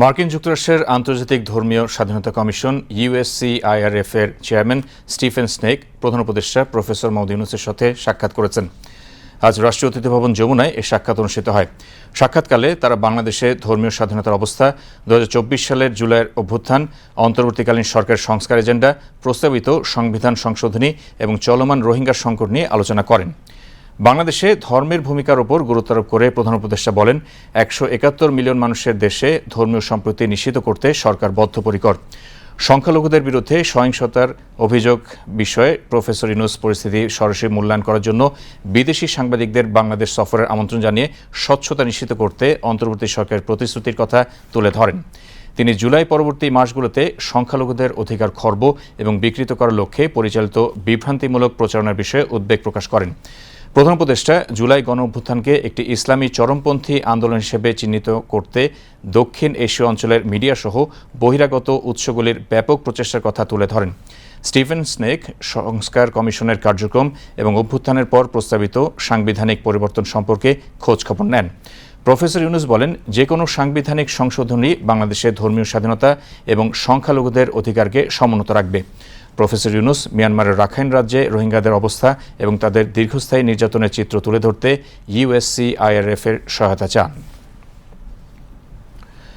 মার্কিন যুক্তরাষ্ট্রের আন্তর্জাতিক ধর্মীয় স্বাধীনতা কমিশন ইউএসসিআইআরএফ এর চেয়ারম্যান স্টিফেন স্নেক, প্রধান উপদেষ্টা প্রফেসর মাউদ ইউনুসের সাথে সাক্ষাৎ করেছেন। আজ রাষ্ট্রীয় অতিথি ভবন যমুনায় এই সাক্ষাৎ অনুষ্ঠিত হয়। সাক্ষাৎকালে তারা বাংলাদেশে ধর্মীয় স্বাধীনতার অবস্থা দু হাজার চব্বিশ সালের জুলাইয়ের অভ্যুত্থান, অন্তর্বর্তীকালীন সরকার সংস্কার এজেন্ডা, প্রস্তাবিত সংবিধান সংশোধনী এবং চলমান রোহিঙ্গা সংকট নিয়ে আলোচনা করেন। বাংলাদেশে ধর্মের ভূমিকার উপর গুরুত্বারোপ করে প্রধান উপদেষ্টা বলেন, একশো একাত্তর মিলিয়ন মানুষের দেশে ধর্মীয় সম্প্রীতি নিশ্চিত করতে সরকার বদ্ধপরিকর। সংখ্যালঘুদের বিরুদ্ধে সহিংসতার অভিযোগ বিষয়ে প্রফেসর ইনুস পরিস্থিতি সরাসরি মূল্যায়ন করার জন্য বিদেশি সাংবাদিকদের বাংলাদেশ সফরের আমন্ত্রণ জানিয়ে স্বচ্ছতা নিশ্চিত করতে অন্তর্বর্তী সরকারের প্রতিশ্রুতির কথা তুলে ধরেন। তিনি জুলাই পরবর্তী মাসগুলোতে সংখ্যালঘুদের অধিকার খর্ব এবং বিকৃত করার লক্ষ্যে পরিচালিত বিভ্রান্তিমূলক প্রচারণার বিষয়ে উদ্বেগ প্রকাশ করেন। প্রধান উপদেষ্টা জুলাই গণ অভ্যুত্থানকে একটি ইসলামী চরমপন্থী আন্দোলন হিসেবে চিহ্নিত করতে দক্ষিণ এশীয় অঞ্চলের মিডিয়াসহ বহিরাগত উৎসগুলির ব্যাপক প্রচেষ্টার কথা তুলে ধরেন। স্টিফেন স্নেক সংস্কার কমিশনের কার্যক্রম এবং অভ্যুত্থানের পর প্রস্তাবিত সাংবিধানিক পরিবর্তন সম্পর্কে খোঁজখবর নেন। প্রফেসর ইউনুস বলেন যে কোনো সাংবিধানিক সংশোধনী বাংলাদেশে ধর্মীয় স্বাধীনতা এবং সংখ্যালঘুদের অধিকারকে সমুন্নত রাখবে। প্রফেসর ইউনুস, মিয়ানমারের রাখাইন রাজ্যে রোহিঙ্গাদের অবস্থা এবং তাদের দীর্ঘস্থায়ী নির্যাতনের চিত্র তুলে ধরতে ইউএসসিআইআরএফ এর সহায়তা চান।